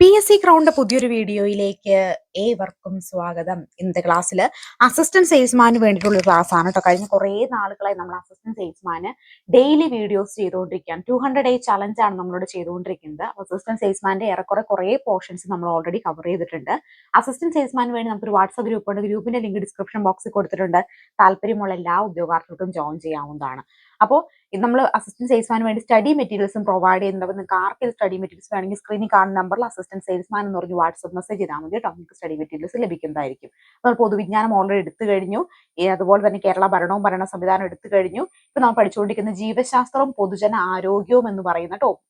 P S C crowned പുതിയൊരു വീഡിയോയിലേക്ക് ഏവർക്കും സ്വാഗതം. ഇന്നത്തെ ക്ലാസ്സിൽ അസിസ്റ്റന്റ് സെയിൽസ്മാന് വേണ്ടിയിട്ടുള്ള ക്ലാസ് ആണ് കേട്ടോ കഴിഞ്ഞ കുറേ നാളുകളായി നമ്മൾ അസിസ്റ്റന്റ് സെയിൽസ്മാന് ഡെയിലി വീഡിയോസ് ചെയ്തുകൊണ്ടിരിക്കുകയാണ്. ടു ഹൺഡ്രഡ് ഡേ ചലഞ്ച് ആണ് നമ്മളോട് ചെയ്തുകൊണ്ടിരിക്കുന്നത്. അസിസ്റ്റന്റ് സെയിൽസ്മാന്റെ ഏറെക്കുറെ കുറേ പോർഷൻസ് നമ്മൾ ഓൾറെഡി കവർ ചെയ്തിട്ടുണ്ട്. അസിസ്റ്റന്റ് സെയിൽസ്മാന് വേണ്ടി നമുക്കൊരു വാട്സ്ആപ്പ് ഗ്രൂപ്പ് ഉണ്ട്. ഗ്രൂപ്പിന്റെ ലിങ്ക് ഡിസ്ക്രിപ്ഷൻ ബോക്സിൽ കൊടുത്തിട്ടുണ്ട്. താല്പര്യമുള്ള എല്ലാ ഉദ്യോഗാർത്ഥികൾക്കും ജോയിൻ ചെയ്യാവുന്നതാണ്. അപ്പോൾ നമ്മൾ അസിസ്റ്റന്റ് സെയിൽസ്മാന് വേണ്ടി സ്റ്റഡി മെറ്റീരിയൽസും പ്രൊവൈഡ് ചെയ്യുന്നത് നിങ്ങൾക്ക് ആർക്കും സ്റ്റഡി മെറ്റീരിയൽസ് വേണമെങ്കിൽ സ്ക്രീനിൽ കാണുന്ന നമ്പറിൽ അസിസ്റ്റന്റ് സെയിൽസ്മാൻ എന്ന് പറഞ്ഞ് വാട്സപ്പ് മെസ്സേജ് ചെയ്താൽ മതി കേട്ടോ. നിങ്ങൾക്ക് സ്റ്റഡി മെറ്റീരിയൽസ് ലഭിക്കുന്നതായിരിക്കും. നമ്മൾ പൊതുവിജ്ഞാനം ഓൾറെഡി എടുത്തു കഴിഞ്ഞു. അതുപോലെ തന്നെ കേരള ഭരണവും ഭരണ സംവിധാനം എടുത്തു കഴിഞ്ഞു. ഇപ്പൊ നമ്മൾ പഠിച്ചുകൊണ്ടിരിക്കുന്ന ജീവശാസ്ത്രവും പൊതുജന ആരോഗ്യവും എന്ന് പറയുന്ന ടോ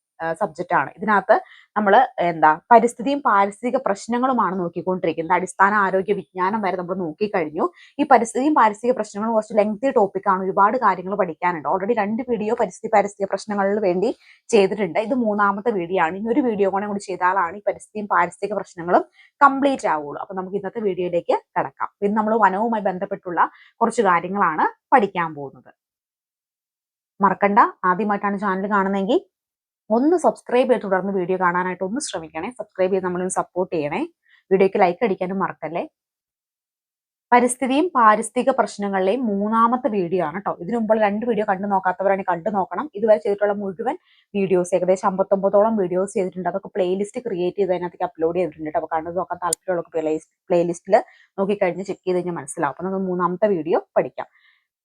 സബ്ജക്റ്റ് ആണ്. ഇതിനകത്ത് നമ്മൾ എന്താ പരിസ്ഥിതിയും പാരിസ്ഥിതിക പ്രശ്നങ്ങളുമാണ് നോക്കിക്കൊണ്ടിരിക്കുന്നത്. അടിസ്ഥാന ആരോഗ്യ വിജ്ഞാനം വരെ നമ്മൾ നോക്കിക്കഴിഞ്ഞു. ഈ പരിസ്ഥിതിയും പാരിസ്ഥിതിക പ്രശ്നങ്ങളും കുറച്ച് ലെങ്തി ടോപ്പിക്കാണ് ഒരുപാട് കാര്യങ്ങൾ പഠിക്കാനുണ്ട്. ഓൾറെഡി രണ്ട് വീഡിയോ പരിസ്ഥിതി പാരിസ്ഥിതിക പ്രശ്നങ്ങളിൽ വേണ്ടി ചെയ്തിട്ടുണ്ട്. ഇത് മൂന്നാമത്തെ വീഡിയോ ആണ്. ഇനി ഒരു വീഡിയോ കൂടെ കൂടി ചെയ്താലാണ് ഈ പരിസ്ഥിതിയും പാരിസ്ഥിതിക പ്രശ്നങ്ങളും കംപ്ലീറ്റ് ആവുള്ളൂ. അപ്പൊ നമുക്ക് ഇന്നത്തെ വീഡിയോയിലേക്ക് കിടക്കാം. ഇന്ന് നമ്മൾ വനവുമായി ബന്ധപ്പെട്ടുള്ള കുറച്ച് കാര്യങ്ങളാണ് പഠിക്കാൻ പോകുന്നത്. മറക്കണ്ട. ആദ്യമായിട്ടാണ് ചാനൽ കാണുന്നതെങ്കിൽ ഒന്ന് സബ്സ്ക്രൈബ് ചെയ്ത് തുടർന്ന് വീഡിയോ കാണാനായിട്ട് ഒന്ന് ശ്രമിക്കണേ. സബ്സ്ക്രൈബ് ചെയ്ത് നമ്മളൊന്ന് സപ്പോർട്ട് ചെയ്യണേ. വീഡിയോയ്ക്ക് ലൈക്ക് അടിക്കാനും മറക്കല്ലേ. പരിസ്ഥിതിയും പാരിസ്ഥിതിക പ്രശ്നങ്ങളിലെയും മൂന്നാമത്തെ വീഡിയോ ആണ് കേട്ടോ ഇതിനു മുമ്പുള്ള രണ്ട് വീഡിയോ കണ്ടു നോക്കാത്തവരാണ് കണ്ടു നോക്കണം. ഇതുവരെ ചെയ്തിട്ടുള്ള മുഴുവൻ വീഡിയോസ് ഏകദേശം അമ്പത്തൊമ്പതോളം വീഡിയോസ് ചെയ്തിട്ടുണ്ട്. അതൊക്കെ പ്ലേലിസ്റ്റ് ക്രിയേറ്റ് ചെയ്ത് അതിനകത്തേക്ക് അപ്ലോഡ് ചെയ്തിട്ടുണ്ട് അപ്പോൾ കണ്ടു നോക്കാൻ താല്പര്യമുള്ള പ്ലേലിസ്റ്റ് പ്ലേലിസ്റ്റിൽ നോക്കിക്കഴിഞ്ഞ് ചെക്ക് ചെയ്ത് കഴിഞ്ഞാൽ മനസ്സിലാവും. അപ്പോൾ നമുക്ക് മൂന്നാമത്തെ വീഡിയോ പഠിക്കാം.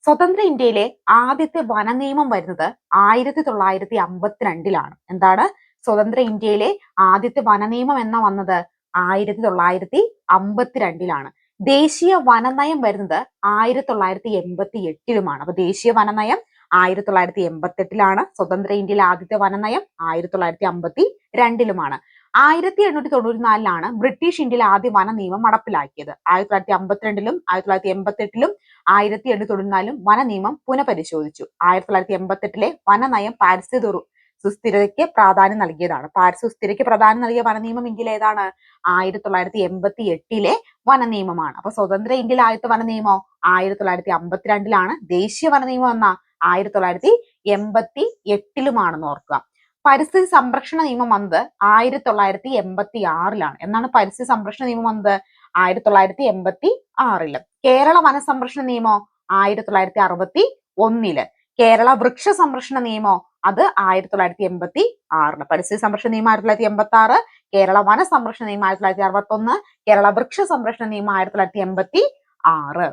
സ്വതന്ത്ര ഇന്ത്യയിലെ ആദ്യത്തെ വന നിയമം വരുന്നത് ആയിരത്തി തൊള്ളായിരത്തി അമ്പത്തിരണ്ടിലാണ് എന്താണ്? സ്വതന്ത്ര ഇന്ത്യയിലെ ആദ്യത്തെ വന നിയമം എന്ന വന്നത്? ആയിരത്തി തൊള്ളായിരത്തി അമ്പത്തിരണ്ടിലാണ് ദേശീയ വനനയം വരുന്നത് ആയിരത്തി തൊള്ളായിരത്തി എൺപത്തി എട്ടിലുമാണ് അപ്പൊ ദേശീയ വനനയം ആയിരത്തി തൊള്ളായിരത്തി എൺപത്തി എട്ടിലാണ് സ്വതന്ത്ര ഇന്ത്യയിലെ ആദ്യത്തെ വനനയം ആയിരത്തി തൊള്ളായിരത്തി അമ്പത്തി രണ്ടിലുമാണ് ആയിരത്തി എണ്ണൂറ്റി തൊണ്ണൂറ്റിനാലിലാണ് ബ്രിട്ടീഷ് ഇന്ത്യയിലെ ആദ്യ വന നിയമം നടപ്പിലാക്കിയത്. ആയിരത്തി തൊള്ളായിരത്തി അമ്പത്തിരണ്ടിലും ആയിരത്തി തൊള്ളായിരത്തി എൺപത്തി എട്ടിലും ആയിരത്തി എണ്ണൂറ്റി തൊണ്ണൂറ്റിനാലും വന നിയമം പുനഃപരിശോധിച്ചു. ആയിരത്തി തൊള്ളായിരത്തി എൺപത്തി എട്ടിലെ വനനയം പാരിസ്ഥിതി സുസ്ഥിരതയ്ക്ക് പ്രാധാന്യം നൽകിയതാണ്. സുസ്ഥിരയ്ക്ക് പ്രാധാന്യം നൽകിയ വന നിയമം ഇന്ത്യയിൽ ഏതാണ്? ആയിരത്തി തൊള്ളായിരത്തി എൺപത്തി എട്ടിലെ വന നിയമമാണ് അപ്പൊ സ്വതന്ത്ര ഇന്ത്യയിലെ ആദ്യത്തെ വന നിയമം ആയിരത്തി തൊള്ളായിരത്തി അമ്പത്തിരണ്ടിലാണ് ദേശീയ വന നിയമം എന്ന ആയിരത്തി തൊള്ളായിരത്തി എൺപത്തി എട്ടിലുമാണെന്ന് ഓർക്കുക. പരിസ്ഥിതി സംരക്ഷണ നിയമം വന്നത് ആയിരത്തി തൊള്ളായിരത്തി എൺപത്തി ആറിലാണ് എന്നാണ് പരിസ്ഥിതി സംരക്ഷണ നിയമം വന്നത് ആയിരത്തി തൊള്ളായിരത്തി എൺപത്തി ആറിൽ കേരള വന സംരക്ഷണ നിയമം ആയിരത്തി തൊള്ളായിരത്തി അറുപത്തി ഒന്നിൽ കേരള വൃക്ഷ സംരക്ഷണ നിയമം അത് ആയിരത്തി തൊള്ളായിരത്തി എൺപത്തി ആറിൽ പരിസ്ഥിതി സംരക്ഷണ നിയമം ആയിരത്തി തൊള്ളായിരത്തി എൺപത്തി ആറ് കേരള വന സംരക്ഷണ നിയമം ആയിരത്തി തൊള്ളായിരത്തി അറുപത്തി ഒന്ന് കേരള വൃക്ഷ സംരക്ഷണ നിയമം ആയിരത്തി തൊള്ളായിരത്തി എൺപത്തി ആറ്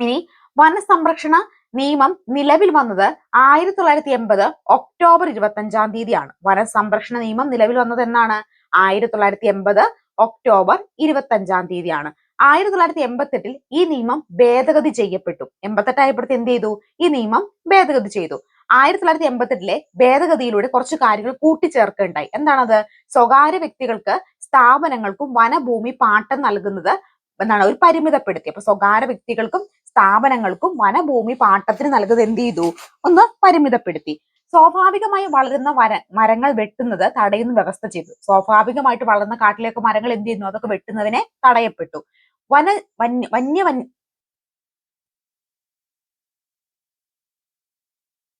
ഇനി വനസംരക്ഷണ നിയമം നിലവിൽ വന്നത് ആയിരത്തി തൊള്ളായിരത്തി എൺപത് ഒക്ടോബർ ഇരുപത്തി അഞ്ചാം തീയതിയാണ് വനസംരക്ഷണ നിയമം നിലവിൽ വന്നത് എന്നാണ്. ആയിരത്തി തൊള്ളായിരത്തി എൺപത് ഒക്ടോബർ ഇരുപത്തി അഞ്ചാം തീയതിയാണ്. ആയിരത്തി തൊള്ളായിരത്തി എൺപത്തി എട്ടിൽ ഈ നിയമം ഭേദഗതി ചെയ്യപ്പെട്ടു. എൺപത്തെട്ടായപ്പോഴത്തെ എന്ത് ചെയ്തു? ഈ നിയമം ഭേദഗതി ചെയ്തു. ആയിരത്തി തൊള്ളായിരത്തി എൺപത്തെട്ടിലെ ഭേദഗതിയിലൂടെ കുറച്ച് കാര്യങ്ങൾ കൂട്ടിച്ചേർക്കുകയുണ്ടായി. എന്താണത്? സ്വകാര്യ വ്യക്തികൾക്ക് സ്ഥാപനങ്ങൾക്കും വനഭൂമി പാട്ടം നൽകുന്നത് എന്താണ് ഒരു പരിമിതപ്പെടുത്തി. അപ്പൊ സ്വകാര്യ വ്യക്തികൾക്കും സ്ഥാപനങ്ങൾക്കും വനഭൂമി പാട്ടത്തിന് നൽകുന്നത് എന്ത് ചെയ്തു? ഒന്ന് പരിമിതപ്പെടുത്തി. സ്വാഭാവികമായി വളരുന്ന വര മരങ്ങൾ വെട്ടുന്നത് തടയുന്ന വ്യവസ്ഥ ചെയ്തു. സ്വാഭാവികമായിട്ട് വളർന്ന കാട്ടിലേക്ക് മരങ്ങൾ എന്ത് ചെയ്യുന്നു? അതൊക്കെ വെട്ടുന്നതിനെ തടയപ്പെട്ടു. വന വന്യ വന്യ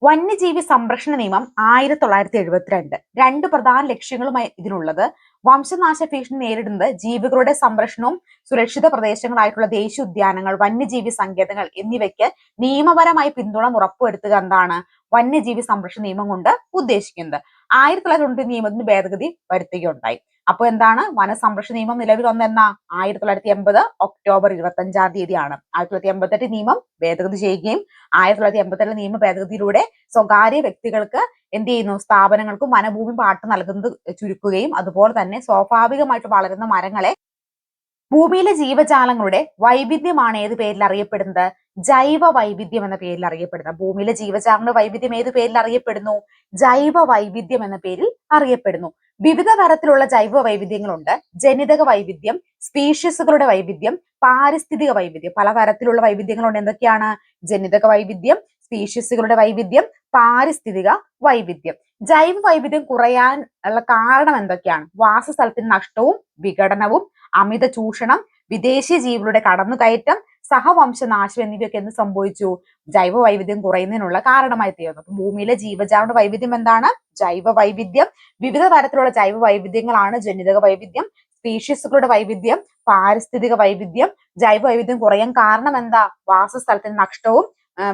വന്യജീവി സംരക്ഷണ നിയമം ആയിരത്തി തൊള്ളായിരത്തി എഴുപത്തിരണ്ട് രണ്ട് പ്രധാന ലക്ഷ്യങ്ങളുമായി ഇതിനുള്ളത്. വംശനാശ ഭീഷണി നേരിടുന്നത് ജീവികളുടെ സംരക്ഷണവും സുരക്ഷിത പ്രദേശങ്ങളായിട്ടുള്ള ദേശീയ ഉദ്യാനങ്ങൾ വന്യജീവി സങ്കേതങ്ങൾ എന്നിവയ്ക്ക് നിയമപരമായി പിന്തുണ ഉറപ്പുവരുത്തുക എന്നാണ് വന്യജീവി സംരക്ഷണ നിയമം കൊണ്ട് ഉദ്ദേശിക്കുന്നത്. ആയിരത്തി തൊള്ളായിരത്തി തൊണ്ണൂറ്റി നിയമത്തിന് ഭേദഗതി വരുത്തുകയുണ്ടായി. അപ്പോൾ എന്താണ്? വനസംരക്ഷണ നിയമം നിലവിൽ വന്ന എന്നാ ആയിരത്തി തൊള്ളായിരത്തി എൺപത് ഒക്ടോബർ ഇരുപത്തി അഞ്ചാം തീയതിയാണ്. ആയിരത്തി തൊള്ളായിരത്തി എൺപത്തെട്ട് നിയമം ഭേദഗതി ചെയ്യുകയും ആയിരത്തി തൊള്ളായിരത്തി എൺപത്തെട്ട് നിയമ ഭേദഗതിയിലൂടെ സ്വകാര്യ വ്യക്തികൾക്ക് എന്ത് ചെയ്യുന്നു? സ്ഥാപനങ്ങൾക്കും വനഭൂമി പാട്ട് നൽകുന്നത് ചുരുക്കുകയും അതുപോലെ തന്നെ സ്വാഭാവികമായിട്ട് വളരുന്ന മരങ്ങളെ ഭൂമിയിലെ ജീവജാലങ്ങളുടെ വൈവിധ്യമാണ് ഏത് പേരിൽ അറിയപ്പെടുന്നത്? ജൈവ വൈവിധ്യം എന്ന പേരിൽ അറിയപ്പെടുന്നത്. ഭൂമിയിലെ ജീവജാലങ്ങളുടെ വൈവിധ്യം ഏത് പേരിൽ അറിയപ്പെടുന്നു? ജൈവ വൈവിധ്യം എന്ന പേരിൽ അറിയപ്പെടുന്നു. വിവിധ തരത്തിലുള്ള ജൈവ വൈവിധ്യങ്ങളുണ്ട്. ജനിതക വൈവിധ്യം സ്പീഷ്യസുകളുടെ വൈവിധ്യം പാരിസ്ഥിതിക വൈവിധ്യം. പല തരത്തിലുള്ള വൈവിധ്യങ്ങളുണ്ട്. എന്തൊക്കെയാണ്? ജനിതക വൈവിധ്യം സ്പീഷ്യസുകളുടെ വൈവിധ്യം പാരിസ്ഥിതിക വൈവിധ്യം. ജൈവ വൈവിധ്യം കുറയാൻ ഉള്ള കാരണം എന്തൊക്കെയാണ്? വാസസ്ഥലത്തിന് നഷ്ടവും വിഘടനവും അമിത ചൂഷണം വിദേശി ജീവികളുടെ കടന്നുകയറ്റം സഹവംശനാശം എന്നിവയൊക്കെ എന്ത് സംഭവിച്ചു? ജൈവ വൈവിധ്യം കുറയുന്നതിനുള്ള കാരണമായി തീർന്നു. അപ്പൊ ഭൂമിയിലെ ജീവജാലങ്ങളുടെ വൈവിധ്യം എന്താണ്? ജൈവ വൈവിധ്യം വിവിധ തരത്തിലുള്ള ജൈവ വൈവിധ്യങ്ങളാണ് ജനിതക വൈവിധ്യം സ്പീഷീസുകളുടെ വൈവിധ്യം പാരിസ്ഥിതിക വൈവിധ്യം. ജൈവ വൈവിധ്യം കുറയാൻ കാരണം എന്താ? വാസസ്ഥലത്തിന് നഷ്ടവും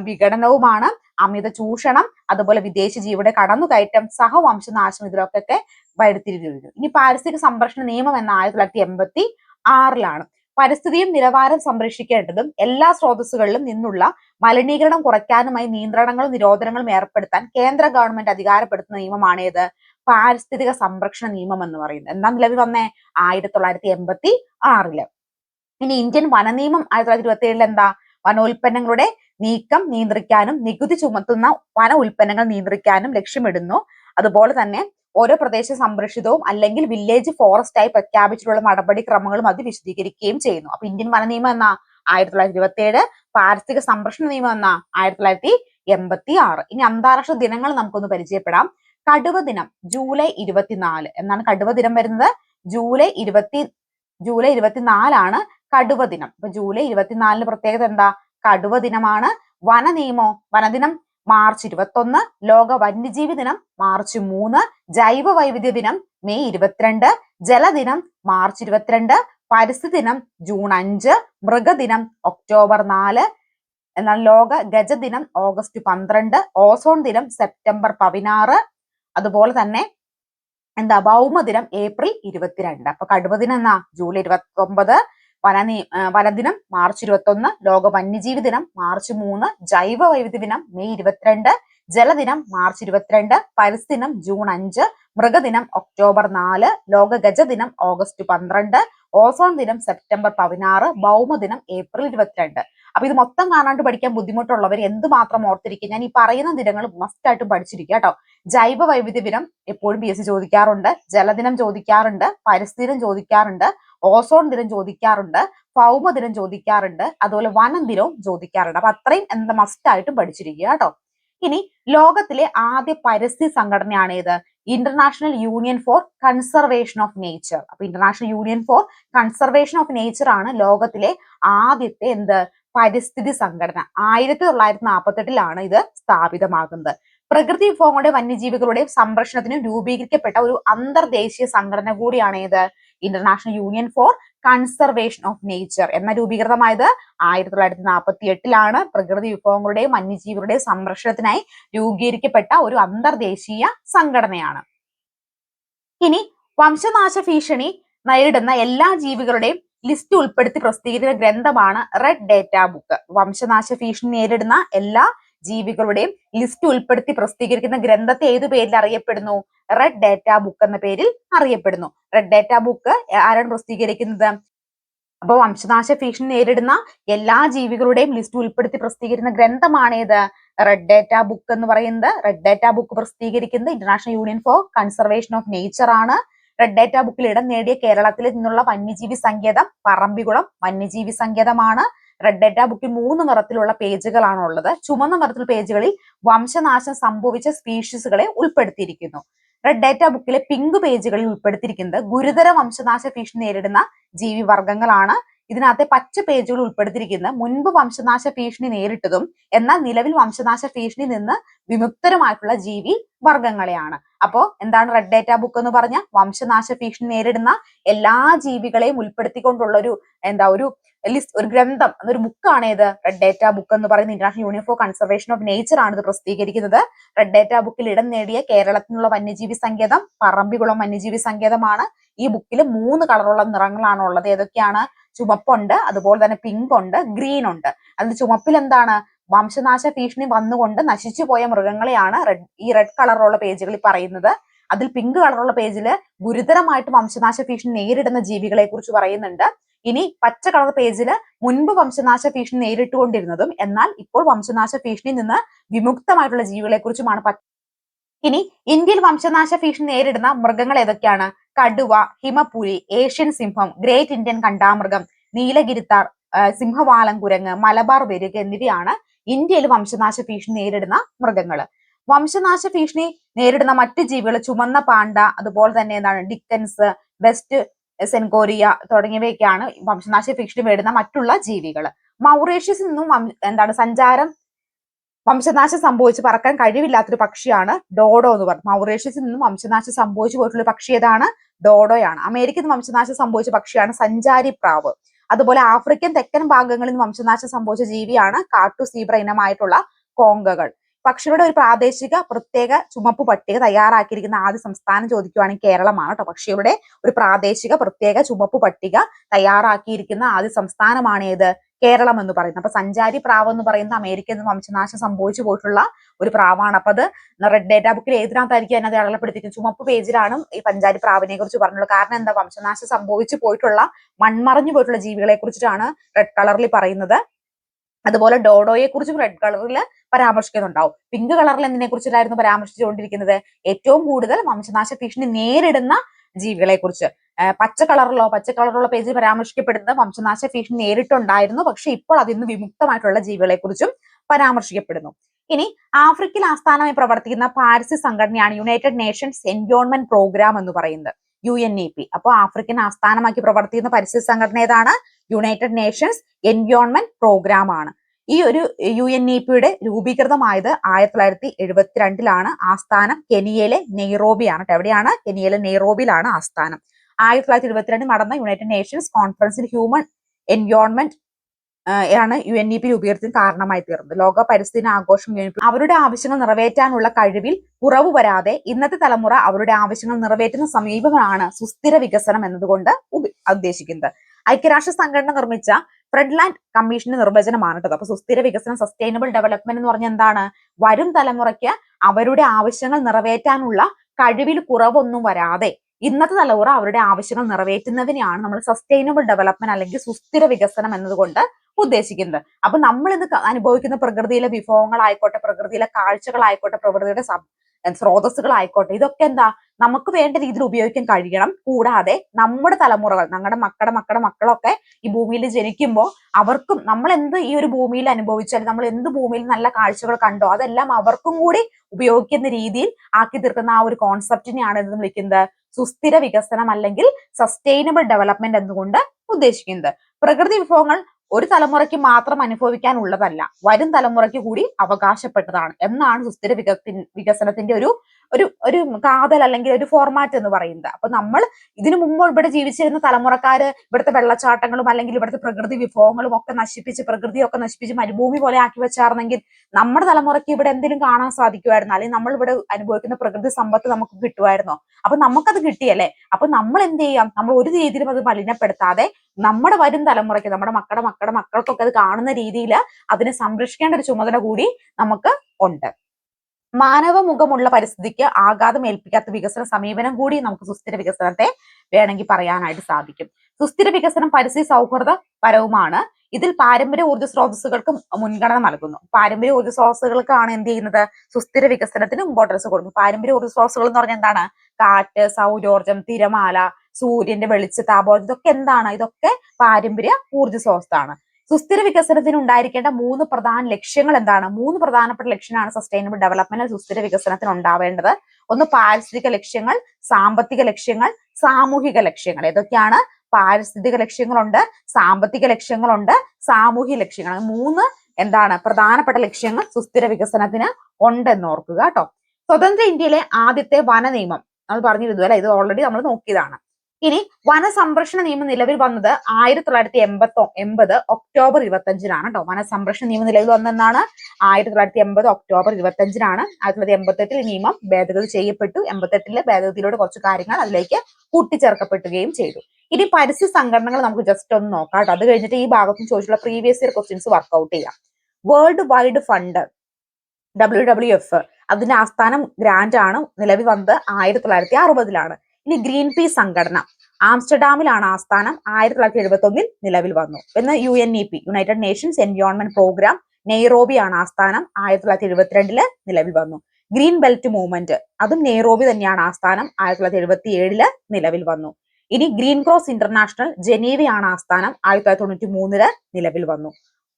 വിഘടനവുമാണ്. അമിത ചൂഷണം അതുപോലെ വിദേശ ജീവിയുടെ കടന്നുകയറ്റം സഹവംശനാശം ഇതിലൊക്കെ വരുത്തിയിരിക്കുന്നു. ഇനി പാരിസ്ഥിതിക സംരക്ഷണ നിയമം എന്ന ആയിരത്തി തൊള്ളായിരത്തി എൺപത്തി ആറിലാണ് പരിസ്ഥിതിയും നിലവാരം സംരക്ഷിക്കേണ്ടതും എല്ലാ സ്രോതസ്സുകളിലും നിന്നുള്ള മലിനീകരണം കുറയ്ക്കാനുമായി നിയന്ത്രണങ്ങളും നിരോധനങ്ങളും ഏർപ്പെടുത്താൻ കേന്ദ്ര ഗവൺമെന്റ് അധികാരപ്പെടുത്തുന്ന നിയമമാണ് ഏത് പാരിസ്ഥിതിക സംരക്ഷണ നിയമം എന്ന് പറയുന്നത്. എന്നാ നിലവിൽ വന്നേ? ആയിരത്തി തൊള്ളായിരത്തി എൺപത്തി ആറിൽ ഇനി ഇന്ത്യൻ വനനിയമം ആയിരത്തി തൊള്ളായിരത്തി ഇരുപത്തി ഏഴിൽ എന്താ വനോൽപ്പന്നങ്ങളുടെ നീക്കം നിയന്ത്രിക്കാനും നികുതി ചുമത്തുന്ന വന ഉൽപ്പന്നങ്ങൾ നിയന്ത്രിക്കാനും ലക്ഷ്യമിടുന്നു. അതുപോലെ തന്നെ ഓരോ പ്രദേശ സംരക്ഷിതവും അല്ലെങ്കിൽ വില്ലേജ് ഫോറസ്റ്റ് ആയി പ്രഖ്യാപിച്ചിട്ടുള്ള നടപടിക്രമങ്ങളും അത് വിശദീകരിക്കുകയും ചെയ്യുന്നു. അപ്പൊ ഇന്ത്യൻ വന നിയമം എന്ന? ആയിരത്തി തൊള്ളായിരത്തി ഇരുപത്തി ഏഴ് പാരിസ്ഥിതിക സംരക്ഷണ നിയമം എന്ന? ആയിരത്തി തൊള്ളായിരത്തി എൺപത്തി ആറ് ഇനി അന്താരാഷ്ട്ര ദിനങ്ങൾ നമുക്കൊന്ന് പരിചയപ്പെടാം. കടുവ ദിനം ജൂലൈ ഇരുപത്തിനാല്. എന്നാണ് കടുവ ദിനം വരുന്നത്. ജൂലൈ ഇരുപത്തി ജൂലൈ ഇരുപത്തിനാലാണ് കടുവ ദിനം. അപ്പൊ ജൂലൈ ഇരുപത്തിനാലിന് പ്രത്യേകത എന്താ? കടുവ ദിനമാണ്. വന നിയമോ വനദിനം മാർച്ച് ഇരുപത്തൊന്ന് ലോക വന്യജീവി ദിനം മാർച്ച് മൂന്ന് ജൈവ വൈവിധ്യ ദിനം മെയ് ഇരുപത്തിരണ്ട് ജലദിനം മാർച്ച് ഇരുപത്തിരണ്ട് പരിസ്ഥിതി ദിനം ജൂൺ അഞ്ച് മൃഗദിനം ഒക്ടോബർ നാല് എന്നാൽ ലോക ഗജദിനം ഓഗസ്റ്റ് പന്ത്രണ്ട് ഓസോൺ ദിനം സെപ്റ്റംബർ പതിനാറ് അതുപോലെ തന്നെ എന്താ ഭൗമദിനം ഏപ്രിൽ ഇരുപത്തിരണ്ട്. അപ്പൊ കടുവ ദിനം എന്നാ ജൂലൈ ഇരുപത്തി ഒമ്പത് വനനീ വനദിനം മാർച്ച് ഇരുപത്തൊന്ന് ലോക വന്യജീവി ദിനം മാർച്ച് മൂന്ന് ജൈവ വൈവിധ്യ ദിനം മെയ് ഇരുപത്തിരണ്ട് ജലദിനം മാർച്ച് ഇരുപത്തിരണ്ട് പരിസ്ഥിതി ദിനം ജൂൺ അഞ്ച് മൃഗദിനം ഒക്ടോബർ നാല് ലോക ഗജ ദിനം ഓഗസ്റ്റ് പന്ത്രണ്ട് ഓസോൺ ദിനം സെപ്റ്റംബർ പതിനാറ് ഭൗമദിനം ഏപ്രിൽ ഇരുപത്തിരണ്ട്. അപ്പൊ ഇത് മൊത്തം കാണാണ്ട് പഠിക്കാൻ ബുദ്ധിമുട്ടുള്ളവർ എന്ത് മാത്രം ഓർത്തിരിക്കും? ഞാൻ ഈ പറയുന്ന ദിനങ്ങൾ മസ്റ്റ് ആയിട്ടും പഠിച്ചിരിക്കുക കേട്ടോ. ജൈവ വൈവിധ്യ ദിനം എപ്പോഴും പി എസ് ചോദിക്കാറുണ്ട് ജലദിനം ചോദിക്കാറുണ്ട് പരിസ്ഥിതി ദിനം ചോദിക്കാറുണ്ട് ഓസോൺ ദിനം ചോദിക്കാറുണ്ട് ഭൗമദിനം ചോദിക്കാറുണ്ട് അതുപോലെ വനം ദിനവും ചോദിക്കാറുണ്ട്. അപ്പൊ അത്രയും എന്താ മസ്റ്റ് ആയിട്ടും പഠിച്ചിരിക്കുക കേട്ടോ. ഇനി ലോകത്തിലെ ആദ്യ പരിസ്ഥിതി സംഘടനയാണ് ഏത്? International union for conservation of nature അപ്പൊ international union for conservation of nature ആണ് ലോകത്തിലെ ആദ്യത്തെ എന്ത്? പരിസ്ഥിതി സംഘടന. ആയിരത്തി തൊള്ളായിരത്തി നാൽപ്പത്തി എട്ടിലാണ് ഇത് സ്ഥാപിതമാകുന്നത്. പ്രകൃതി വിഭവങ്ങളുടെ വന്യജീവികളുടെയും സംരക്ഷണത്തിനും രൂപീകരിക്കപ്പെട്ട ഒരു അന്തർദേശീയ സംഘടന കൂടിയാണ് ഏത്? International union for conservation of nature എന്ന രൂപീകൃതമായത് ആയിരത്തി തൊള്ളായിരത്തി നാൽപ്പത്തി എട്ടിലാണ് പ്രകൃതി വിഭവങ്ങളുടെയും വന്യജീവികളുടെയും സംരക്ഷണത്തിനായി രൂപീകരിക്കപ്പെട്ട ഒരു അന്തർദേശീയ സംഘടനയാണ്. ഇനി വംശനാശ ഭീഷണി നേരിടുന്ന എല്ലാ ജീവികളുടെയും ലിസ്റ്റ് ഉൾപ്പെടുത്തി പ്രസിദ്ധീകരിക്കുന്ന ഗ്രന്ഥമാണ് റെഡ് ഡേറ്റ ബുക്ക് വംശനാശ ഭീഷണി നേരിടുന്ന എല്ലാ ജീവികളുടെയും ലിസ്റ്റ് ഉൾപ്പെടുത്തി പ്രസിദ്ധീകരിക്കുന്ന ഗ്രന്ഥത്തെ ഏതു പേരിൽ അറിയപ്പെടുന്നു? റെഡ് ഡേറ്റ ബുക്ക് എന്ന പേരിൽ അറിയപ്പെടുന്നു. റെഡ് ഡേറ്റ ബുക്ക് ആരാണ് പ്രസിദ്ധീകരിക്കുന്നത്? അപ്പൊ വംശനാശ ഭീഷണി നേരിടുന്ന എല്ലാ ജീവികളുടെയും ലിസ്റ്റ് ഉൾപ്പെടുത്തി പ്രസിദ്ധീകരിക്കുന്ന ഗ്രന്ഥമാണേത് റെഡ് ഡേറ്റ ബുക്ക് എന്ന് പറയുന്നത് റെഡ് ഡേറ്റ ബുക്ക് പ്രസിദ്ധീകരിക്കുന്നത് international union for conservation of nature ആണ്. റെഡ് ഡേറ്റ ബുക്കിൽ ഇടം നേടിയ കേരളത്തിൽ നിന്നുള്ള വന്യജീവി സങ്കേതം പറമ്പിക്കുളം വന്യജീവി സങ്കേതമാണ്. റെഡ് ഡേറ്റ ബുക്കിൽ മൂന്ന് നിറത്തിലുള്ള പേജുകളാണ് ഉള്ളത് ചുമന്ന നിറത്തിലുള്ള പേജുകളിൽ വംശനാശം സംഭവിച്ച സ്പീഷീസുകളെ ഉൾപ്പെടുത്തിയിരിക്കുന്നു. റെഡ് ഡേറ്റ ബുക്കിലെ പിങ്ക് പേജുകളിൽ ഉൾപ്പെടുത്തിയിരിക്കുന്നത് ഗുരുതര വംശനാശ ഭീഷണി നേരിടുന്ന ജീവി വർഗങ്ങളാണ് ഇതിനകത്തെ പച്ച പേജുകൾ ഉൾപ്പെടുത്തിയിരിക്കുന്നത് മുൻപ് വംശനാശ ഭീഷണി നേരിട്ടതും എന്നാൽ നിലവിൽ വംശനാശ ഭീഷണി നിന്ന് വിമുക്തരുമായിട്ടുള്ള ജീവി വർഗങ്ങളെയാണ്. അപ്പോ എന്താണ് റെഡ് ഡേറ്റ ബുക്ക് എന്ന് പറഞ്ഞ? വംശനാശ ഭീഷണി നേരിടുന്ന എല്ലാ ജീവികളെയും ഉൾപ്പെടുത്തിക്കൊണ്ടുള്ള ഒരു എന്താ ഒരു ലിസ്റ്റ് ഒരു ഗ്രന്ഥം എന്നൊരു ബുക്കാണ് ഏത്? റെഡ് ഡേറ്റ ബുക്ക് എന്ന് പറയുന്ന international union for conservation of nature ആണ് ഇത് പ്രസിദ്ധീകരിക്കുന്നത്. റെഡ് ഡേറ്റ ബുക്കിൽ ഇടം നേടിയ കേരളത്തിനുള്ള വന്യജീവി സങ്കേതം പറമ്പിക്കുളം വന്യജീവി സങ്കേതമാണ്. ഈ ബുക്കിൽ മൂന്ന് കളറുള്ള നിറങ്ങളാണ് ഉള്ളത്. ഏതൊക്കെയാണ്? ചുമപ്പുണ്ട് അതുപോലെ തന്നെ പിങ്ക് ഉണ്ട് ഗ്രീൻ ഉണ്ട്. അതിൽ ചുമപ്പിൽ എന്താണ്? വംശനാശ ഭീഷണി വന്നുകൊണ്ട് നശിച്ചു പോയ മൃഗങ്ങളെയാണ് റെഡ് ഈ റെഡ് കളറുള്ള പേജുകളിൽ പറയുന്നത്. അതിൽ പിങ്ക് കളറുള്ള പേജിൽ ഗുരുതരമായിട്ട് വംശനാശ ഭീഷണി നേരിടുന്ന ജീവികളെ കുറിച്ച് പറയുന്നുണ്ട്. ഇനി പച്ച കളർ പേജിൽ മുൻപ് വംശനാശ ഭീഷണി നേരിട്ടുകൊണ്ടിരുന്നതും എന്നാൽ ഇപ്പോൾ വംശനാശ ഭീഷണിയിൽ നിന്ന് വിമുക്തമായിട്ടുള്ള ജീവികളെ കുറിച്ചുമാണ് ഇനി ഇന്ത്യയിൽ വംശനാശ ഭീഷണി നേരിടുന്ന മൃഗങ്ങൾ ഏതൊക്കെയാണ്? കടുവ ഹിമപുലി ഏഷ്യൻ സിംഹം ഗ്രേറ്റ് ഇന്ത്യൻ കണ്ടാമൃഗം നീലഗിരിത്താർ സിംഹവാലം കുരങ്ങ് മലബാർ വെരുക എന്നിവയാണ് ഇന്ത്യയിൽ വംശനാശ ഭീഷണി നേരിടുന്ന മൃഗങ്ങൾ വംശനാശ ഭീഷണി നേരിടുന്ന മറ്റ് ജീവികൾ ചുമന്ന പാണ്ട അതുപോലെ തന്നെ എന്താണ് ഡിക്കൻസ് വെസ്റ്റ് സെൻകോരിയ തുടങ്ങിയവയൊക്കെയാണ് വംശനാശ ഭീഷണി നേരിടുന്ന മറ്റുള്ള ജീവികൾ മൗറേഷ്യസിൽ നിന്നും എന്താണ് സഞ്ചാരം വംശനാശം സംഭവിച്ച് പറക്കാൻ കഴിവില്ലാത്തൊരു പക്ഷിയാണ് ഡോഡോ എന്ന് പറഞ്ഞു മൗറേഷ്യസിൽ നിന്നും വംശനാശം സംഭവിച്ചു പോയിട്ടുള്ള പക്ഷി ഏതാണ്? ഡോഡോയാണ്. അമേരിക്കയിൽ നിന്ന് വംശനാശം സംഭവിച്ച പക്ഷിയാണ് സഞ്ചാരി പ്രാവ് അതുപോലെ ആഫ്രിക്കൻ തെക്കൻ ഭാഗങ്ങളിൽ നിന്ന് വംശനാശം സംഭവിച്ച ജീവിയാണ് കാട്ടു സീബ്ര ഇനമായിട്ടുള്ള കോങ്കകൾ. പക്ഷികളുടെ ഒരു പ്രാദേശിക പ്രത്യേക ചുമപ്പ് പട്ടിക തയ്യാറാക്കിയിരിക്കുന്ന ആദ്യ സംസ്ഥാനം ചോദിക്കുവാണെങ്കിൽ കേരളമാണ് കേട്ടോ. പക്ഷികളുടെ ഒരു പ്രാദേശിക പ്രത്യേക ചുമപ്പ് പട്ടിക തയ്യാറാക്കിയിരിക്കുന്ന ആദ്യ സംസ്ഥാനമാണ് ഏത് കേരളം എന്ന് പറയുന്നത്. അപ്പൊ സഞ്ചാരി പ്രാവ് എന്ന് പറയുന്ന അമേരിക്കയിൽ നിന്ന് വംശനാശം സംഭവിച്ചു പോയിട്ടുള്ള ഒരു പ്രാവാണ്. അപ്പൊ അത് റെഡ് ഡേറ്റ ബുക്കിൽ ഏതിനകത്തായിരിക്കും അതിനെ അടയാളപ്പെടുത്തിയിരിക്കും ചുമപ്പ് പേജിലാണ് ഈ പഞ്ചാരി പ്രാവിനെ കുറിച്ച് പറഞ്ഞുള്ളത്. കാരണം എന്താ? വംശനാശം സംഭവിച്ചു പോയിട്ടുള്ള മൺമറഞ്ഞു പോയിട്ടുള്ള ജീവികളെ കുറിച്ചിട്ടാണ് റെഡ് കളറിൽ പറയുന്നത്. അതുപോലെ ഡോഡോയെ കുറിച്ചും റെഡ് കളറിൽ പരാമർശിക്കുന്നുണ്ടാവും. പിങ്ക് കളറിൽ എന്തിനെ കുറിച്ചിട്ടായിരുന്നു പരാമർശിച്ചുകൊണ്ടിരിക്കുന്നത്? ഏറ്റവും കൂടുതൽ വംശനാശ ഭീഷണി നേരിടുന്ന ജീവികളെ കുറിച്ച്. പച്ച കളറിലോ പച്ച കളറുള്ള പേജിൽ പരാമർശിക്കപ്പെടുന്നത് വംശനാശ ഭീഷണി നേരിട്ടുണ്ടായിരുന്നു. പക്ഷെ ഇപ്പോൾ അതിൽ നിന്ന് വിമുക്തമായിട്ടുള്ള ജീവികളെ കുറിച്ചും പരാമർശിക്കപ്പെടുന്നു. ഇനി ആഫ്രിക്കയിൽ ആസ്ഥാനമായി പ്രവർത്തിക്കുന്ന പാരിസ് സംഘടനയാണ് യുണൈറ്റഡ് നേഷൻസ് എൻവയോൺമെന്റ് പ്രോഗ്രാം എന്ന് പറയുന്നത് യു എൻ ഇ പി അപ്പോൾ ആഫ്രിക്കൻ ആസ്ഥാനമാക്കി പ്രവർത്തിക്കുന്ന പരിസ്ഥിതി സംഘടന ഏതാണ്? യുണൈറ്റഡ് നേഷൻസ് എൻവയോൺമെന്റ് പ്രോഗ്രാം ആണ്. ഈ ഒരു യു എൻ ഇ പിയുടെ രൂപീകൃതമായത് ആയിരത്തി തൊള്ളായിരത്തി എഴുപത്തിരണ്ടിലാണ് ആസ്ഥാനം കെനിയയിലെ നെയ്റോബിയാണ്. എവിടെയാണ്? കെനിയയിലെ നെയ്റോബിയിലാണ് ആസ്ഥാനം. ആയിരത്തി തൊള്ളായിരത്തി ഇരുപത്തിരണ്ട് നടന്ന യുണൈറ്റഡ് നേഷൻസ് കോൺഫറൻസിൽ ഹ്യൂമൻ എൻവയോൺമെന്റ് ആണ് യു എൻ ഇ പി രൂപീകരണത്തിന് കാരണമായി തീർന്നത്. ലോക പരിസ്ഥിതി ആഘോഷം അവരുടെ ആവശ്യങ്ങൾ നിറവേറ്റാനുള്ള കഴിവിൽ കുറവ് വരാതെ ഇന്നത്തെ തലമുറ അവരുടെ ആവശ്യങ്ങൾ നിറവേറ്റുന്ന സമീപമാണ് സുസ്ഥിര വികസനം എന്നതുകൊണ്ട് ഉദ്ദേശിക്കുന്നത്. ഐക്യരാഷ്ട്ര സംഘടന നിർമ്മിച്ച ഫ്രണ്ട്ലാൻഡ് കമ്മീഷന്റെ നിർവചനമാണ് കേട്ടോ അപ്പൊ സുസ്ഥിര വികസനം സസ്റ്റൈനബിൾ ഡെവലപ്മെന്റ് എന്ന് പറഞ്ഞ എന്താണ്? വരും തലമുറയ്ക്ക് അവരുടെ ആവശ്യങ്ങൾ നിറവേറ്റാനുള്ള കഴിവിൽ കുറവൊന്നും വരാതെ ഇന്നത്തെ തലമുറ അവരുടെ ആവശ്യങ്ങൾ നിറവേറ്റുന്നതിനെയാണ് നമ്മൾ സസ്റ്റൈനബിൾ ഡെവലപ്മെന്റ് അല്ലെങ്കിൽ സുസ്ഥിര വികസനം എന്നതുകൊണ്ട് ഉദ്ദേശിക്കുന്നത്. അപ്പൊ നമ്മൾ ഇന്ന് അനുഭവിക്കുന്ന പ്രകൃതിയിലെ വിഭവങ്ങളായിക്കോട്ടെ പ്രകൃതിയിലെ കാഴ്ചകളായിക്കോട്ടെ പ്രകൃതിയുടെ സ്രോതസ്സുകളായിക്കോട്ടെ ഇതൊക്കെ എന്താ? നമുക്ക് വേണ്ട രീതിയിൽ ഉപയോഗിക്കാൻ കഴിയണം. കൂടാതെ നമ്മുടെ തലമുറകൾ നമ്മുടെ മക്കളുടെ മക്കളുടെ മക്കളൊക്കെ ഈ ഭൂമിയിൽ ജനിക്കുമ്പോൾ അവർക്കും നമ്മൾ എന്ത് ഈ ഒരു ഭൂമിയിൽ അനുഭവിച്ചാൽ നമ്മൾ എന്ത് ഭൂമിയിൽ നല്ല കാഴ്ചകൾ കണ്ടോ അതെല്ലാം അവർക്കും കൂടി ഉപയോഗിക്കുന്ന രീതിയിൽ ആക്കി തീർക്കുന്ന ആ ഒരു കോൺസെപ്റ്റിനെയാണ് ഇത് വിളിക്കുന്നത്? സുസ്ഥിര വികസനം അല്ലെങ്കിൽ സസ്റ്റൈനബിൾ ഡെവലപ്മെന്റ് എന്നുകൊണ്ട് ഉദ്ദേശിക്കുന്നത്. പ്രകൃതി വിഭവങ്ങൾ ഒരു തലമുറയ്ക്ക് മാത്രം അനുഭവിക്കാനുള്ളതല്ല വരും തലമുറയ്ക്ക് കൂടി അവകാശപ്പെട്ടതാണ്. എന്നാണ് സുസ്ഥിര വികസന വികസനത്തിന്റെ ഒരു ഒരു ഒരു കാതൽ അല്ലെങ്കിൽ ഒരു ഫോർമാറ്റ് എന്ന് പറയുന്നത്. അപ്പൊ നമ്മൾ ഇതിനു മുമ്പ് ഇവിടെ ജീവിച്ചിരുന്ന തലമുറക്കാര് ഇവിടുത്തെ വെള്ളച്ചാട്ടങ്ങളും അല്ലെങ്കിൽ ഇവിടുത്തെ പ്രകൃതി വിഭവങ്ങളും ഒക്കെ നശിപ്പിച്ച് പ്രകൃതിയൊക്കെ നശിപ്പിച്ച് മരുഭൂമി പോലെ ആക്കി വെച്ചാർന്നെങ്കിൽ നമ്മുടെ തലമുറയ്ക്ക് ഇവിടെ എന്തെങ്കിലും കാണാൻ സാധിക്കുമായിരുന്നു. അല്ലെങ്കിൽ നമ്മൾ ഇവിടെ അനുഭവിക്കുന്ന പ്രകൃതി സമ്പത്ത് നമുക്ക് കിട്ടുമായിരുന്നോ? അപ്പൊ നമുക്കത് കിട്ടിയല്ലേ? അപ്പൊ നമ്മൾ എന്ത് ചെയ്യാം? നമ്മൾ ഒരു രീതിയിലും അത് മലിനപ്പെടുത്താതെ നമ്മുടെ വരും തലമുറയ്ക്ക് നമ്മുടെ മക്കളുടെ മക്കളുടെ മക്കൾക്കൊക്കെ അത് കാണുന്ന രീതിയിൽ അതിനെ സംരക്ഷിക്കേണ്ട ഒരു ചുമതല കൂടി നമുക്ക് ഉണ്ട്. മാനവ മുഖമുള്ള പരിസ്ഥിതിക്ക് ആഘാതം ഏൽപ്പിക്കാത്ത വികസന സമീപനം കൂടി നമുക്ക് സുസ്ഥിര വികസനത്തെ വേണമെങ്കിൽ പറയാനായിട്ട് സാധിക്കും. സുസ്ഥിര വികസനം പരിസ്ഥിതി സൗഹൃദ പരവുമാണ്. ഇതിൽ പാരമ്പര്യ ഊർജ സ്രോതസ്സുകൾക്ക് മുൻഗണന നൽകുന്നു. പാരമ്പര്യ ഊർജ സ്രോതസ്സുകൾക്കാണ് എന്ത് ചെയ്യുന്നത്? സുസ്ഥിര വികസനത്തിന് ഇമ്പോർട്ടൻസ് കൊടുക്കുന്നു. പാരമ്പര്യ ഊർജ സ്രോതസ്സുകൾ എന്ന് പറഞ്ഞാൽ എന്താണ്? കാറ്റ് സൗരോർജം തിരമാല സൂര്യന്റെ വെളിച്ച താപോർജം ഇതൊക്കെ എന്താണ്? ഇതൊക്കെ പാരമ്പര്യ ഊർജ സ്രോതസ്സാണ്. സുസ്ഥിര വികസനത്തിന് ഉണ്ടായിരിക്കേണ്ട മൂന്ന് പ്രധാന ലക്ഷ്യങ്ങൾ എന്താണ്? മൂന്ന് പ്രധാനപ്പെട്ട ലക്ഷ്യമാണ് സസ്റ്റൈനബിൾ ഡെവലപ്മെന്റ് സുസ്ഥിര വികസനത്തിന് ഉണ്ടാവേണ്ടത്. ഒന്ന് പാരിസ്ഥിതിക ലക്ഷ്യങ്ങൾ സാമ്പത്തിക ലക്ഷ്യങ്ങൾ സാമൂഹിക ലക്ഷ്യങ്ങൾ. ഏതൊക്കെയാണ്? പാരിസ്ഥിതിക ലക്ഷ്യങ്ങളുണ്ട് സാമ്പത്തിക ലക്ഷ്യങ്ങളുണ്ട് സാമൂഹിക ലക്ഷ്യങ്ങൾ. മൂന്ന് എന്താണ്? പ്രധാനപ്പെട്ട ലക്ഷ്യങ്ങൾ സുസ്ഥിര വികസനത്തിന് ഉണ്ടെന്ന് ഓർക്കുക കേട്ടോ. സ്വതന്ത്ര ഇന്ത്യയിലെ ആദ്യത്തെ വന നിയമം നമ്മൾ പറഞ്ഞിരുന്നു അല്ലെ? ഇത് ഓൾറെഡി നമ്മൾ നോക്കിയതാണ്. ഇനി വനസംരക്ഷണ നിയമം നിലവിൽ വന്നത് ആയിരത്തി തൊള്ളായിരത്തി എൺപത്തി എൺപത് ഒക്ടോബർ ഇരുപത്തഞ്ചിനാണ് കേട്ടോ വനസംരക്ഷണ നിയമം നിലവിൽ വന്നെന്നാണ്? ആയിരത്തി തൊള്ളായിരത്തി എൺപത് ഒക്ടോബർ ഇരുപത്തഞ്ചിനാണ്. ആയിരത്തി തൊള്ളായിരത്തി എൺപത്തെട്ടിൽ നിയമം ഭേദഗതി ചെയ്യപ്പെട്ടു. എൺപത്തെട്ടിലെ ഭേദഗതിയിലൂടെ കുറച്ച് കാര്യങ്ങൾ അതിലേക്ക് കൂട്ടിച്ചേർക്കപ്പെടുകയും ചെയ്തു. ഇനി പരിസ്ഥിതി സംഘടനകൾ നമുക്ക് ജസ്റ്റ് ഒന്ന് നോക്കാം കേട്ടോ അത് കഴിഞ്ഞിട്ട് ഈ ഭാഗത്തും ചോദിച്ചുള്ള previous year questions work out ചെയ്യാം. World wide fund W W F അതിന്റെ ആസ്ഥാനം ഗ്രാൻഡ് ആണ് നിലവിൽ വന്നത് ആയിരത്തി തൊള്ളായിരത്തി അറുപതിലാണ് ഇനി ഗ്രീൻ പീസ് സംഘടന. ആംസ്റ്റർഡാമിലാണ് ആസ്ഥാനം. ആയിരത്തി തൊള്ളായിരത്തി എഴുപത്തി ഒന്നിൽ നിലവിൽ വന്നു. എന്ന് U N E P united nations environment programme നെയ്റോബിയാണ് ആസ്ഥാനം. ആയിരത്തി തൊള്ളായിരത്തി എഴുപത്തിരണ്ടിൽ നിലവിൽ വന്നു. ഗ്രീൻ ബെൽറ്റ് മൂവ്മെന്റ് അതും നെയ്റോബി തന്നെയാണ് ആസ്ഥാനം. ആയിരത്തി തൊള്ളായിരത്തി എഴുപത്തി ഏഴിൽ നിലവിൽ വന്നു. ഇനി ഗ്രീൻ ക്രോസ് ഇന്റർനാഷണൽ ജനീവയാണ് ആസ്ഥാനം. ആയിരത്തി തൊള്ളായിരത്തി തൊണ്ണൂറ്റി മൂന്നിൽ നിലവിൽ വന്നു.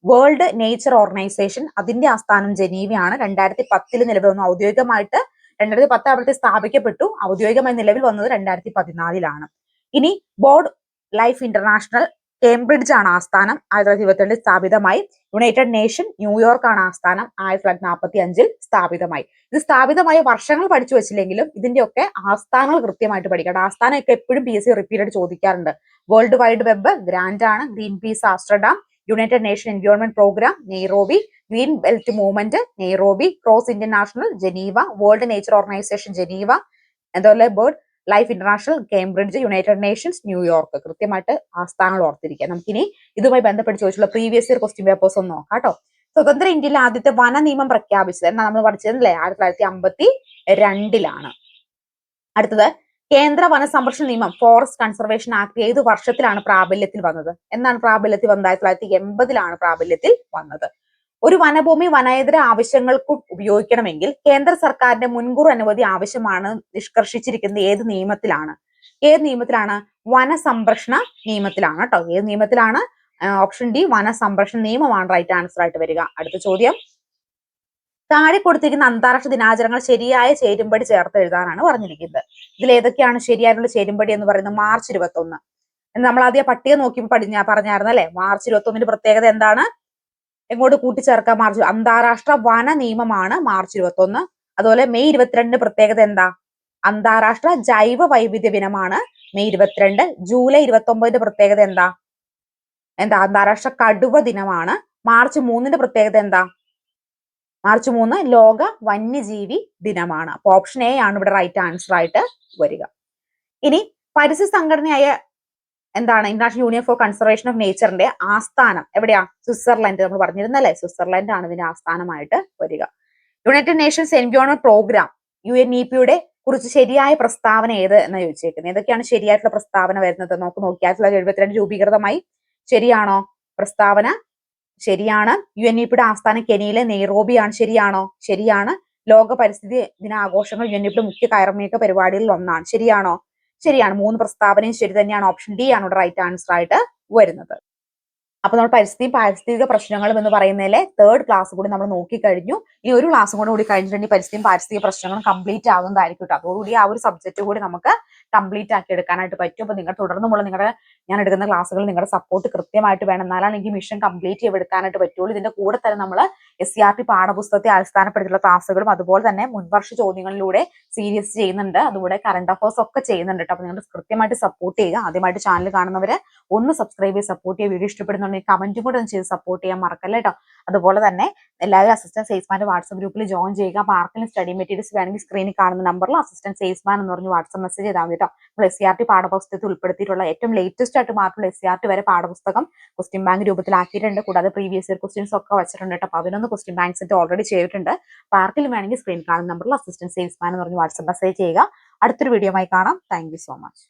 വേൾഡ് നേച്ചർ ഓർഗനൈസേഷൻ അതിന്റെ ആസ്ഥാനം ജനീവയാണ്. രണ്ടായിരത്തി പത്തിൽ നിലവിൽ വന്നു. ഔദ്യോഗികമായിട്ട് രണ്ടായിരത്തി പത്ത് അവിടുത്തെ സ്ഥാപിക്കപ്പെട്ടു ഔദ്യോഗികമായി നിലവിൽ വന്നത് രണ്ടായിരത്തി പതിനാലിലാണ് ഇനി ബോർഡ് ലൈഫ് ഇന്റർനാഷണൽ കേംബ്രിഡ്ജ് ആണ് ആസ്ഥാനം. ആയിരത്തി തൊള്ളായിരത്തി ഇരുപത്തിരണ്ടിൽ സ്ഥാപിതമായി. യുണൈറ്റഡ് നേഷൻ ന്യൂയോർക്ക് ആണ് ആസ്ഥാനം. ആയിരത്തി തൊള്ളായിരത്തി നാൽപ്പത്തി അഞ്ചിൽ സ്ഥാപിതമായി. ഇത് സ്ഥാപിതമായ വർഷങ്ങൾ പഠിച്ചു വെച്ചില്ലെങ്കിലും ഇതിന്റെയൊക്കെ ആസ്ഥാനങ്ങൾ കൃത്യമായിട്ട് പഠിക്കണം. ആസ്ഥാനമൊക്കെ എപ്പോഴും പി എസ് സി റിപ്പീറ്റഡ് ചോദിക്കാറുണ്ട്. വേൾഡ് വൈഡ് വെബ് ഗ്രാൻഡ് ആണ് green peace Amsterdam united nation environment programme Nairobi green belt movement Nairobi cross Indian national Geneva world nature organisation Geneva അതുപോലെ bird life international Cambridge united nations New York കൃത്യമായിട്ട് ആസ്ഥാനങ്ങൾ ഓർത്തിരിക്കുക. നമുക്കിനി ഇതുമായി ബന്ധപ്പെട്ട് ചോദിച്ചുള്ള previous year question papers ഒന്ന് നോക്കാം കേട്ടോ. സ്വതന്ത്ര ഇന്ത്യയിലെ ആദ്യത്തെ വന നിയമം പ്രഖ്യാപിച്ചത്. എന്നാ നമ്മൾ പഠിച്ചതല്ലേ? ആയിരത്തി തൊള്ളായിരത്തി അമ്പത്തി രണ്ടിലാണ്. അടുത്തത് കേന്ദ്ര വന സംരക്ഷണ നിയമം ഫോറസ്റ്റ് കൺസർവേഷൻ ആക്ട് ഏത് വർഷത്തിലാണ് പ്രാബല്യത്തിൽ വന്നത്? എന്നാണ് പ്രാബല്യത്തിൽ വന്നത്? ആയിരത്തി തൊള്ളായിരത്തി എൺപതിലാണ് പ്രാബല്യത്തിൽ വന്നത്. ഒരു വനഭൂമി വനേതര ആവശ്യങ്ങൾക്കും ഉപയോഗിക്കണമെങ്കിൽ കേന്ദ്ര സർക്കാരിന്റെ മുൻകൂർ അനുമതി ആവശ്യമാണ് നിഷ്കർഷിച്ചിരിക്കുന്നത് ഏത് നിയമത്തിലാണ്? ഏത് നിയമത്തിലാണ്? വനസംരക്ഷണ നിയമത്തിലാണ് കേട്ടോ ഏത് നിയമത്തിലാണ്? ഓപ്ഷൻ ഡി വനസംരക്ഷണ നിയമമാണ് റൈറ്റ് ആൻസർ ആയിട്ട് വരിക. അടുത്ത ചോദ്യം. താഴെ കൊടുത്തിരിക്കുന്ന അന്താരാഷ്ട്ര ദിനാചരണങ്ങൾ ശരിയായ ചേരുംപടി ചേർത്ത് എഴുതാനാണ് പറഞ്ഞിരിക്കുന്നത്. ഇതിൽ ഏതൊക്കെയാണ് ശരിയായിട്ടുള്ള ചേരുംപടി എന്ന് പറയുന്നത്? മാർച്ച് ഇരുപത്തി ഒന്ന് നമ്മൾ ആദ്യം പട്ടിക നോക്കി പഠിഞ്ഞ പറഞ്ഞായിരുന്നു അല്ലെ? മാർച്ച് ഇരുപത്തി ഒന്നിന്റെ പ്രത്യേകത എന്താണ്? എങ്ങോട്ട് കൂട്ടിച്ചേർക്കാം? മാർച്ച് അന്താരാഷ്ട്ര വന നിയമമാണ് മാർച്ച് ഇരുപത്തി ഒന്ന് അതുപോലെ മെയ് ഇരുപത്തിരണ്ടിന് പ്രത്യേകത എന്താ? അന്താരാഷ്ട്ര ജൈവ വൈവിധ്യ ദിനമാണ് മെയ് ഇരുപത്തിരണ്ട്. ജൂലൈ ഇരുപത്തി ഒമ്പതിന്റെ പ്രത്യേകത എന്താ? എന്താ? അന്താരാഷ്ട്ര കടുവ ദിനമാണ് മാർച്ച് മൂന്നിന്റെ പ്രത്യേകത എന്താ? മാർച്ച് മൂന്ന് ലോക വന്യജീവി ദിനമാണ്. അപ്പൊ ഓപ്ഷൻ എ ആണ് ഇവിടെ റൈറ്റ് ആൻസർ ആയിട്ട് വരിക. ഇനി പരിസ്ഥിതി സംഘടനയായ എന്താണ്? International union for conservation of നേച്ചറിന്റെ ആസ്ഥാനം എവിടെയാ? സ്വിറ്റ്സർലൻഡ് നമ്മൾ പറഞ്ഞിരുന്നല്ലേ സ്വിറ്റ്സർലൻഡ് ആണ് ഇതിന്റെ ആസ്ഥാനമായിട്ട് വരിക. യുണൈറ്റഡ് നേഷൻസ് എൻവിയോണൽ പ്രോഗ്രാം യു എൻ ഇ പിയുടെ കുറിച്ച് ശരിയായ പ്രസ്താവന ഏത് എന്ന് ചോദിച്ചേക്കുന്നത്? ഏതൊക്കെയാണ് ശരിയായിട്ടുള്ള പ്രസ്താവന വരുന്നത്? നമുക്ക് നോക്കി ആയിരത്തി തൊള്ളായിരത്തി എഴുപത്തിരണ്ട് രൂപീകൃതമായി ശരിയാണോ പ്രസ്താവന? ശരിയാണ്. യു എൻ ഇ പിയുടെ ആസ്ഥാനം കെനിയിലെ നെയ്റോബിയാണ്. ശരിയാണോ? ശരിയാണ്. ലോക പരിസ്ഥിതി ദിനാഘോഷങ്ങൾ യു എൻ ഇ പിയുടെ മുഖ്യ കയർമേക്ക പരിപാടികളിൽ ഒന്നാണ്. ശരിയാണോ? ശരിയാണ്. മൂന്ന് പ്രസ്താവനയും ശരി തന്നെയാണ്. ഓപ്ഷൻ ഡി ആണ് ഇവിടെ റൈറ്റ് ആൻസർ ആയിട്ട് വരുന്നത്. അപ്പൊ നമ്മൾ പരിസ്ഥിതി പാരിസ്ഥിതിക പ്രശ്നങ്ങളും എന്ന് പറയുന്നതിലെ തേർഡ് ക്ലാസ് കൂടി നമ്മൾ നോക്കിക്കഴിഞ്ഞു. ഈ ഒരു ക്ലാസ് കൂടെ കൂടി കഴിഞ്ഞിട്ടുണ്ടെങ്കിൽ പരിസ്ഥിതി പാരിസ്ഥിതിക പ്രശ്നങ്ങളും കംപ്ലീറ്റ് ആവുന്നതായിരിക്കും കേട്ടോ. അതോടുകൂടി ആ ഒരു സബ്ജക്റ്റ് കൂടി നമുക്ക് കംപ്ലീറ്റ് ആക്കി എടുക്കാനായിട്ട് പറ്റും. അപ്പൊ നിങ്ങൾ തുടർന്നുമുള്ള നിങ്ങളുടെ ഞാൻ എടുക്കുന്ന ക്ലാസ്സുകൾ നിങ്ങളുടെ സപ്പോർട്ട് കൃത്യമായിട്ട് വേണം. എന്നാലാണ് എനിക്ക് മിഷൻ കംപ്ലീറ്റ് ചെയ്തെടുക്കാനായിട്ട് പറ്റുള്ളൂ. ഇതിന്റെ കൂടെ തന്നെ നമ്മൾ എസ് സി ആർ ടി പാഠപുസ്തകത്തെ അടിസ്ഥാനപ്പെടുത്തിയുള്ള ക്ലാസ്സുകളും അതുപോലെ തന്നെ മുൻവർഷ ചോദ്യങ്ങളിലൂടെ സീരിയസ് ചെയ്യുന്നുണ്ട്. അതുകൂടെ കറണ്ട് അഫയേഴ്സ് ഒക്കെ ചെയ്യുന്നുണ്ട് അപ്പൊ നിങ്ങൾ കൃത്യമായിട്ട് സപ്പോർട്ട് ചെയ്യുക. ആദ്യമായിട്ട് ചാനൽ കാണുന്നവര് ഒന്ന് സബ്സ്ക്രൈബ് ചെയ്ത് സപ്പോർട്ട് ചെയ്യുക. വീഡിയോ ഇഷ്ടപ്പെടുന്നുണ്ടെങ്കിൽ കമന്റും കൂടെ ഒന്ന് ചെയ്ത് സപ്പോർട്ട് ചെയ്യാൻ മറക്കല്ല കേട്ടോ. അതുപോലെ തന്നെ എല്ലാവരും അസിസ്റ്റന്റ് സെയിൽസ്മാന്റെ വാട്സ്ആപ്പ് ഗ്രൂപ്പിൽ ജോയിൻ ചെയ്യുക. അപ്പൊ ആർക്കെങ്കിലും സ്റ്റഡി മെറ്റീരിയൽസ് വേണമെങ്കിൽ സ്ക്രീനിൽ കാണുന്ന നമ്പറിൽ അസിസ്റ്റന്റ് സെയിൽസ്മാൻ എന്ന് പറഞ്ഞ് വാട്സ്ആപ്പ് മെസ്സേജ് ചെയ്താൽ മതി കേട്ടോ. നമ്മൾ എസ് സി ആർ ടി പാഠപുസ്തകത്തിൽ ഉൾപ്പെടുത്തിയിട്ടുള്ള ഏറ്റവും ലേറ്റസ്റ്റ് ആയിട്ട് മാത്രമുള്ള എസ് സി ആർ ടി വരെ പാഠപുസ്തകം ക്വസ്റ്റ്യൻ ബാങ്ക് രൂപത്തിലാക്കിയിട്ടുണ്ട്. കൂടാതെ പ്രീവിയസ് ഇയർ ക്വസ്റ്റ്യൻസ് ഒക്കെ വെച്ചിട്ടുണ്ട് കേട്ടോ. പതിനൊന്ന് ക്വസ്റ്റ്യൻ ബാങ്ക് സെറ്റ് ഓൾറെഡി ചെയ്തിട്ടുണ്ട്. പാർക്കിൽ വേണമെങ്കിൽ സ്ക്രീൻ കാണുന്ന നമ്പറിൽ അസിസ്റ്റന്റ് സെയിൽസ്മാൻ എന്ന് പറഞ്ഞ് വാട്സ്ആപ്പ് മെസ്സേജ് ചെയ്യുക. അടുത്തൊരു വീഡിയോ ആയി കാണാം. Thank so much